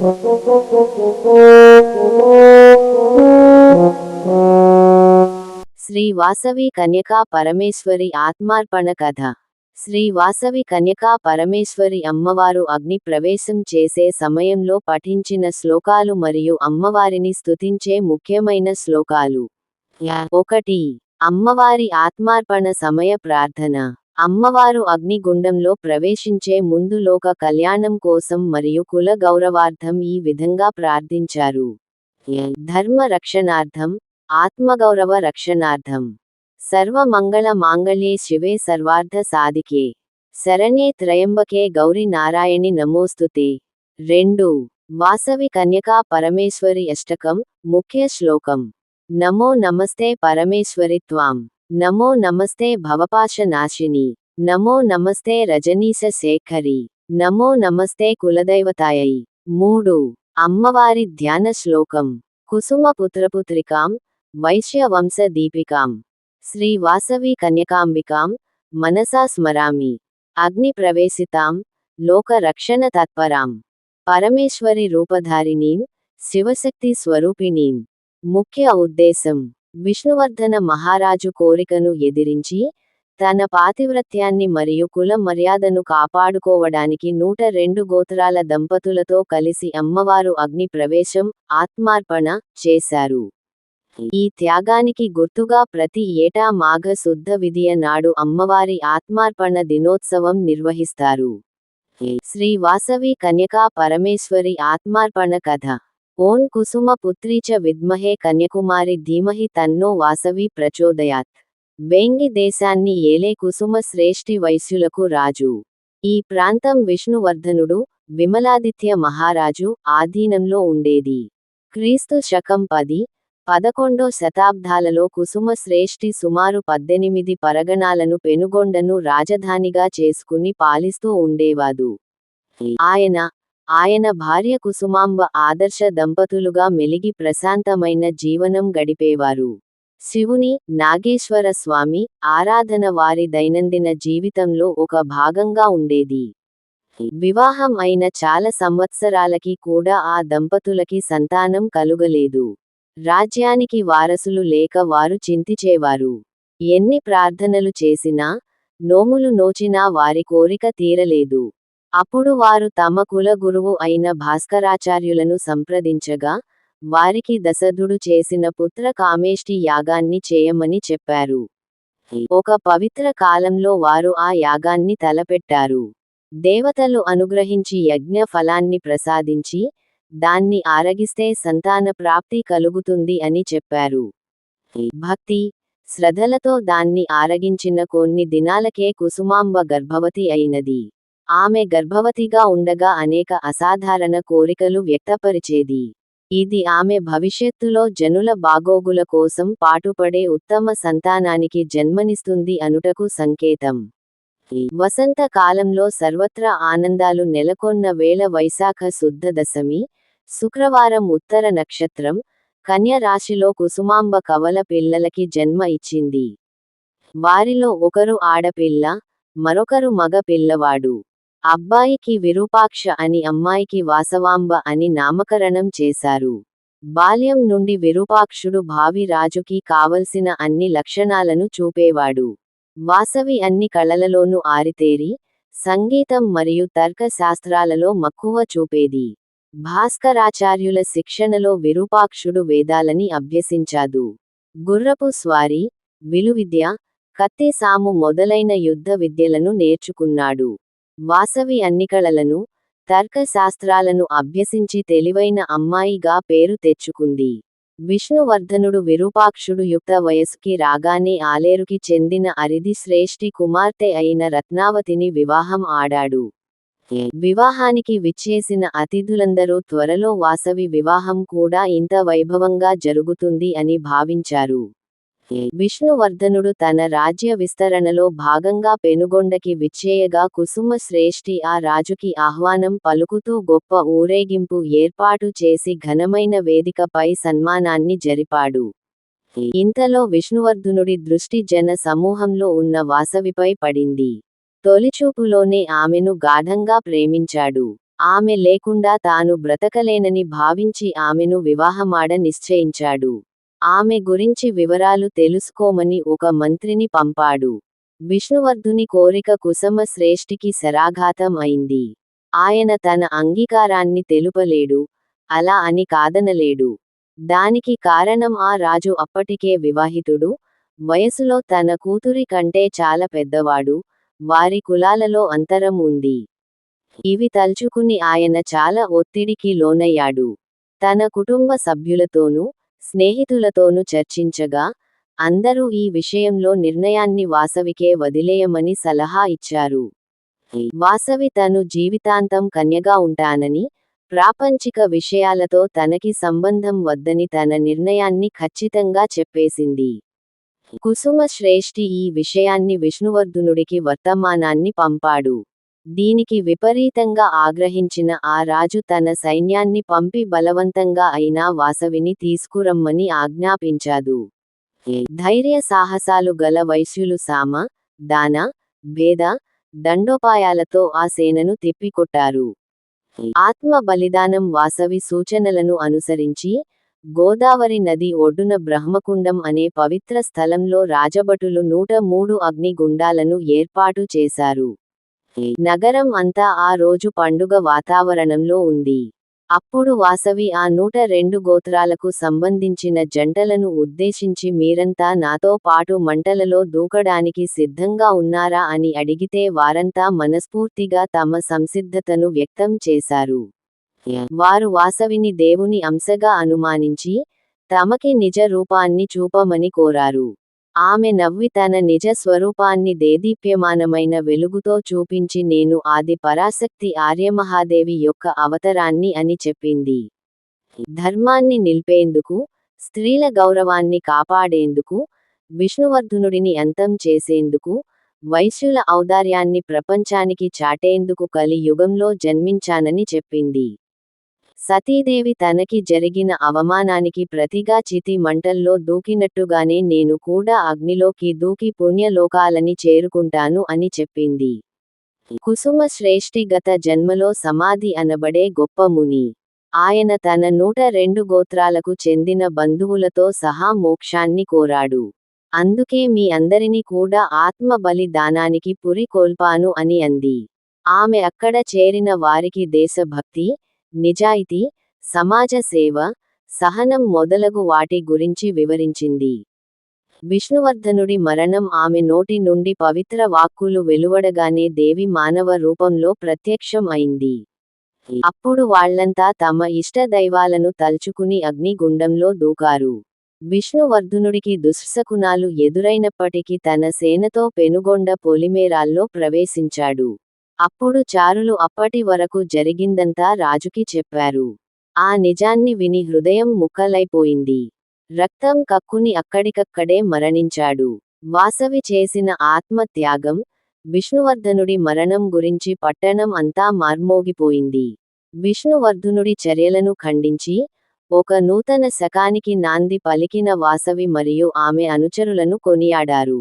శ్రీ వాసవి కన్యకా పరమేశ్వరి ఆత్మార్పణ కథ. శ్రీ వాసవి కన్యకా పరమేశ్వరి అమ్మవారు అగ్ని ప్రవేశం చేసే సమయంలో పఠించిన శ్లోకాలు మరియు అమ్మవారిని స్తుతించే ముఖ్యమైన శ్లోకాలు. ఒకటి. అమ్మవారి ఆత్మార్పణ సమయ ప్రార్థన. అమ్మవారు అగ్నిగుండంలో ప్రవేశించే ముందు లోక కళ్యాణం కోసం మరియు కుల గౌరవార్థం ఈ విధంగా ప్రార్థించారు. ధర్మ రక్షణార్థం ఆత్మగౌరవ రక్షణార్థం. సర్వమంగళ మాంగళ్యే శివే సర్వార్థ సాధికే. శరణ్యే త్రయంబకే గౌరి నారాయణి నమోస్తుతే. రెండు వాసవి కన్యకా పరమేశ్వరి అష్టకం ముఖ్య శ్లోకం. నమో నమస్తే పరమేశ్వరి త్వాం. నమో నమస్తే భవపాశ నాశిని. నమో నమస్తే రజనీశ శేఖరి. నమో నమస్తే కులదైవతాయై. మూడు. అమ్మవారి ధ్యాన శ్లోకం. కుసుమ పుత్రపుత్రికాం వైశ్య వంశ దీపికాం. శ్రీ వాసవి కన్యకాంబికాం మనసా స్మరామి. అగ్ని ప్రవేశితాం లోక రక్షణ తత్పరాం. పరమేశ్వరి రూపధారిణీం శివశక్తి స్వరూపిణీం. ముఖ్య ఉద్దేశం. విష్ణువర్ధన మహారాజు కోరికను ఎదిరించి తన పాతివ్రత్యాన్ని మరియు కుల మర్యాదను కాపాడుకోవడానికి నూట రెండు గోత్రాల దంపతులతో కలిసి అమ్మవారు అగ్ని ప్రవేశం ఆత్మార్పణ చేశారు. ఈ త్యాగానికి గుర్తుగా ప్రతి ఏటా మాఘ శుద్ధ విధియ నాడు అమ్మవారి ఆత్మార్పణ దినోత్సవం నిర్వహిస్తారు. శ్రీ వాసవి కన్యకా పరమేశ్వరి ఆత్మార్పణ కథ. ఓం కుసుమ పుత్రీచ విద్మహే కన్యకుమారి ధీమహి తన్నో వాసవి ప్రచోదయాత్. వేంగి దేశాన్ని ఏలే కుసుమ శ్రేష్ఠి వైశ్యులకు రాజు. ఈ ప్రాంతం విష్ణువర్ధనుడు విమలాదిత్య మహారాజు ఆధీనంలో ఉండేది. క్రీస్తు శకం పది పదకొండో శతాబ్దాలలో కుసుమ శ్రేష్ఠి సుమారు పద్దెనిమిది పరగణాలను పెనుగొండను రాజధానిగా చేసుకుని పాలిస్తూ ఉండేవాడు. ఆయన ఆయన భార్య కుసుమాంబ ఆదర్శ దంపతులుగా మెలిగి ప్రశాంతమైన జీవనం గడిపేవారు. శివుని నాగేశ్వర స్వామి ఆరాధన వారి దైనందిన జీవితంలో ఒక భాగంగా ఉండేది. వివాహం అయిన చాలా సంవత్సరాలకి కూడా ఆ దంపతులకి సంతానం కలుగలేదు. రాజ్యానికి వారసులు లేక వారు చింతిచేవారు. ఎన్ని ప్రార్థనలు చేసినా నోములు నోచినా వారి కోరిక తీరలేదు. అప్పుడు వారు తమ కుల గురువు అయిన భాస్కరాచార్యులను సంప్రదించగా వారికి దశధుడు చేసిన పుత్ర కామేష్టి యాగాన్ని చేయమని చెప్పారు. ఒక పవిత్ర కాలంలో వారు ఆ యాగాన్ని తలపెట్టారు. దేవతలు అనుగ్రహించి యజ్ఞ ఫలాన్ని ప్రసాదించి దాన్ని ఆరగిస్తే సంతాన ప్రాప్తి కలుగుతుంది అని చెప్పారు. భక్తి శ్రద్ధలతో దాన్ని ఆరగించిన కొన్ని దినాలకే కుసుమాంబ గర్భవతి అయినది. ఆమె గర్భవతిగా ఉండగా అనేక అసాధారణ కోరికలు వ్యక్తపరిచేది. ఇది ఆమె భవిష్యత్తులో జనుల బాగోగుల కోసం పాటుపడే ఉత్తమ సంతానానికి జన్మనిస్తుంది అనుటకు సంకేతం. వసంత కాలంలో సర్వత్రా ఆనందాలు నెలకొన్న వేళ వైశాఖ శుద్ధ దశమి శుక్రవారం ఉత్తర నక్షత్రం కన్య రాశిలో కుసుమాంబ కవల పిల్లలకి జన్మ ఇచ్చింది. వారిలో ఒకరు ఆడపిల్ల మరొకరు మగ పిల్లవాడు. అబ్బాయికి విరూపాక్ష అని అమ్మాయికి వాసవాంబ అని నామకరణం చేశారు. బాల్యం నుండి విరూపాక్షుడు భావి రాజుకి కావలసిన అన్ని లక్షణాలను చూపేవాడు. వాసవి అన్ని కళలలోనూ ఆరితేరి సంగీతం మరియు తర్క శాస్త్రాలలో మక్కువ చూపేది. భాస్కరాచార్యుల శిక్షణలో విరూపాక్షుడు వేదాలని అభ్యసించాదు. గుర్రపు స్వారీ విలువిద్య కత్తి సాము మొదలైన యుద్ధ విద్యలను నేర్చుకున్నాడు. వాసవి అన్ని కళలను తర్క శాస్త్రాలను అభ్యసించి తెలివైన అమ్మాయిగా పేరు తెచ్చుకుంది. విష్ణువర్ధనుడు విరూపాక్షుడు యుక్త వయసుకి రాగానే ఆలేరుకి చెందిన అరిది శ్రేష్ఠి కుమార్తె అయిన రత్నావతిని వివాహం ఆడాడు. వివాహానికి విచ్చేసిన అతిథులందరూ త్వరలో వాసవి వివాహం కూడా ఇంత వైభవంగా జరుగుతుంది అని భావించారు. విష్ణువర్ధనుడు తన రాజ్య విస్తరణలో భాగంగా పెనుగొండకి విచ్చేయగా కుసుమ శ్రేష్ఠి ఆ రాజుకి ఆహ్వానం పలుకుతూ గొప్ప ఊరేగింపు ఏర్పాటు చేసి ఘనమైన వేదికపై సన్మానాన్ని జరిపాడు. ఇంతలో విష్ణువర్ధనుడి దృష్టి జన సమూహంలో ఉన్న వాసవిపై పడింది. తొలిచూపులోనే ఆమెను గాఢంగా ప్రేమించాడు. ఆమె లేకుండా తాను బ్రతకలేనని భావించి ఆమెను వివాహమాడ నిశ్చయించాడు. ఆమె గురించి వివరాలు తెలుసుకోమని ఒక మంత్రిని పంపాడు. విష్ణువర్ధుని కోరిక కుసమ శ్రేష్ఠికి శరాఘాతం అయింది. ఆయన తన అంగీకారాన్ని తెలుపలేడు అలా అని కాదనలేడు. దానికి కారణం ఆ రాజు అప్పటికే వివాహితుడు వయసులో తన కూతురి కంటే చాలా పెద్దవాడు వారి కులాలలో అంతరం ఉంది. ఇవి తలుచుకుని ఆయన చాలా ఒత్తిడికి లోనయ్యాడు. తన కుటుంబ సభ్యులతోనూ స్నేహితులతోనూ చర్చించగా అందరూ ఈ విషయంలో నిర్ణయాన్ని వాసవికే వదిలేయమని సలహా ఇచ్చారు. వాసవి తను జీవితాంతం కన్యగా ఉంటానని ప్రాపంచిక విషయాలతో తనకి సంబంధం వద్దని తన నిర్ణయాన్ని ఖచ్చితంగా చెప్పేసింది. కుసుమ శ్రేష్ఠి ఈ విషయాన్ని విష్ణువర్ధునుడికి వర్తమానాన్ని పంపాడు. దీనికి విపరీతంగా ఆగ్రహించిన ఆ రాజు తన సైన్యాన్ని పంపి బలవంతంగా అయినా వాసవిని తీసుకురమ్మని ఆజ్ఞాపించాదు. ధైర్య సాహసాలు గల వైశ్యులు సామ దాన భేద దండోపాయాలతో ఆ సేనను తిప్పికొట్టారు. ఆత్మ బలిదానం వాసవి సూచనలను అనుసరించి గోదావరి నది ఒడ్డున బ్రహ్మకుండం అనే పవిత్ర స్థలంలో రాజభటులు నూట మూడు అగ్నిగుండాలను ఏర్పాటు చేశారు. నగరం అంతా ఆ రోజు పండుగ వాతావరణంలో ఉంది. అప్పుడు వాసవి ఆ నూట రెండు గోత్రాలకు సంబంధించిన జంటలను ఉద్దేశించి మీరంతా నాతో పాటు మంటలలో దూకడానికి సిద్ధంగా ఉన్నారా అని అడిగితే వారంతా మనస్ఫూర్తిగా తమ సంసిద్ధతను వ్యక్తం చేశారు. వారు వాసవిని దేవుని అంశగా అనుమానించి తమకి నిజ రూపాన్ని చూపమని కోరారు. ఆమె నవ్వి తన నిజ స్వరూపాన్ని దేదీప్యమానమైన వెలుగుతో చూపించి నేను ఆది పరాశక్తి ఆర్యమహాదేవి యొక్క అవతరాన్ని అని చెప్పింది. ధర్మాన్ని నిలిపేందుకు స్త్రీల గౌరవాన్ని కాపాడేందుకు విష్ణువర్ధునుడిని అంతం చేసేందుకు వైశ్యుల ఔదార్యాన్ని ప్రపంచానికి చాటేందుకు కలి యుగంలో జన్మించానని చెప్పింది. సతీదేవి తనకి జరిగిన అవమానానికి ప్రతిగా చితి మంటల్లో దూకినట్టుగానే నేను కూడా అగ్నిలోకి దూకి పుణ్యలోకాలని చేరుకుంటాను అని చెప్పింది. కుసుమ శ్రేష్ఠి గత జన్మలో సమాధి అనబడే గొప్ప ముని. ఆయన తన నూట రెండు గోత్రాలకు చెందిన బంధువులతో సహా మోక్షాన్ని కోరాడు. అందుకే మీ అందరినీ కూడా ఆత్మ బలి దానానికి పురి కోల్పాను అని అంది. ఆమె అక్కడ చేరిన వారికి దేశభక్తి నిజాయితీ సమాజ సేవ సహనం మొదలగు వాటి గురించి వివరించింది. విష్ణువర్ధనుడి మరణం ఆమె నోటి నుండి పవిత్ర వాక్కులు వెలువడగానే దేవి మానవ రూపంలో ప్రత్యక్షం అయింది. అప్పుడు వాళ్ళంతా తమ ఇష్ట దైవాలను తలుచుకుని అగ్నిగుండంలో దూకారు. విష్ణువర్ధునుడికి దుశ్శకునాలు ఎదురైనప్పటికీ తన సేనతో పెనుగొండ పొలిమేరాల్లో ప్రవేశించాడు. అప్పుడు చారులు అప్పటి వరకు జరిగిందంతా రాజుకి చెప్పారు. ఆ నిజాన్ని విని హృదయం ముక్కలైపోయింది. రక్తం కక్కుని అక్కడికక్కడే మరణించాడు. వాసవి చేసిన ఆత్మత్యాగం విష్ణువర్ధనుడి మరణం గురించి పట్టణం అంతా మార్మోగిపోయింది. విష్ణువర్ధునుడి చర్యలను ఖండించి ఒక నూతన శకానికి నాంది పలికిన వాసవి మరియు ఆమె అనుచరులను కొనియాడారు.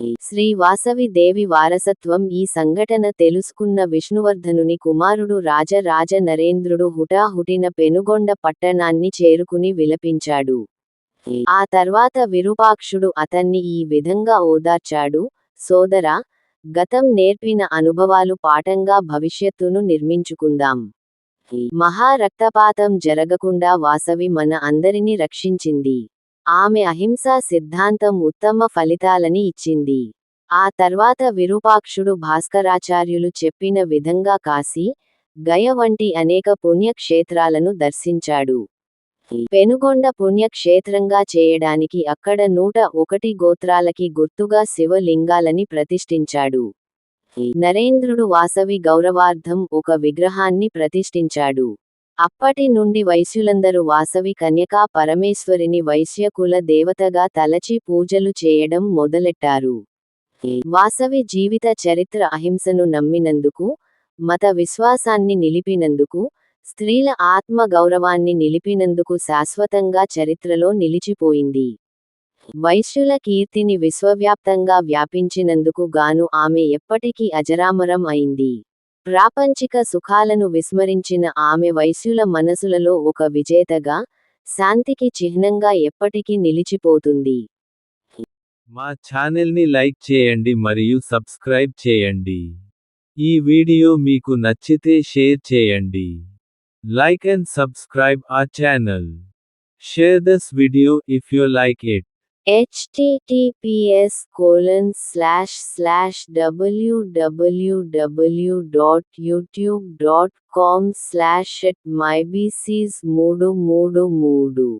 శ్రీ వాసవి దేవి వారసత్వం ఈ సంఘటన తెలుసుకున్న విష్ణువర్ధనుని కుమారుడు రాజరాజ నరేంద్రుడు హుటాహుటిన పెనుగొండ పట్టణాన్ని చేరుకుని విలపించాడు. ఆ తర్వాత విరూపాక్షుడు అతన్ని ఈ విధంగా ఓదార్చాడు. సోదరా గతం నేర్పిన అనుభవాలు పాఠంగా భవిష్యత్తును నిర్మించుకుందాం. మహా రక్తపాతం జరగకుండా వాసవి మన అందరినీ రక్షించింది. ఆమె అహింసా సిద్ధాంతం ఉత్తమ ఫలితాలని ఇచ్చింది. ఆ తర్వాత విరూపాక్షుడు భాస్కరాచార్యులు చెప్పిన విధంగా కాశీ గయ వంటి అనేక పుణ్యక్షేత్రాలను దర్శించాడు. పెనుగొండ పుణ్యక్షేత్రంగా చేయడానికి అక్కడ నూట ఒకటి గోత్రాలకి గుర్తుగా శివలింగాలని ప్రతిష్ఠించాడు. నరేంద్రుడు వాసవి గౌరవార్థం ఒక విగ్రహాన్ని ప్రతిష్ఠించాడు. అప్పటి నుండి వైశ్యులందరూ వాసవి కన్యకా పరమేశ్వరిని వైశ్యకుల దేవతగా తలచి పూజలు చేయడం మొదలెట్టారు. వాసవి జీవిత చరిత్ర అహింసను నమ్మినందుకు మత విశ్వాసాన్ని నిలిపినందుకు స్త్రీల ఆత్మ గౌరవాన్ని నిలిపినందుకు శాశ్వతంగా చరిత్రలో నిలిచిపోయింది. వైశ్యుల కీర్తిని విశ్వవ్యాప్తంగా వ్యాపించినందుకు గాను ఆమె ఎప్పటికీ అజరామరం అయింది. ప్రాపంచిక సుఖాలను విస్మరించిన ఆమె వైశ్యుల మనసులలో ఒక విజేతగా శాంతికి చిహ్నంగా ఎప్పటికీ నిలిచిపోతుంది. మా ఛానల్ని లైక్ చేయండి మరియు సబ్స్క్రైబ్ చేయండి. ఈ వీడియో మీకు నచ్చితే షేర్ చేయండి. లైక్ అండ్ సబ్స్క్రైబ్ ఆ channel. Share this video if you like it. https colon slash slash www.youtube.com slash at myBCs modu modu modu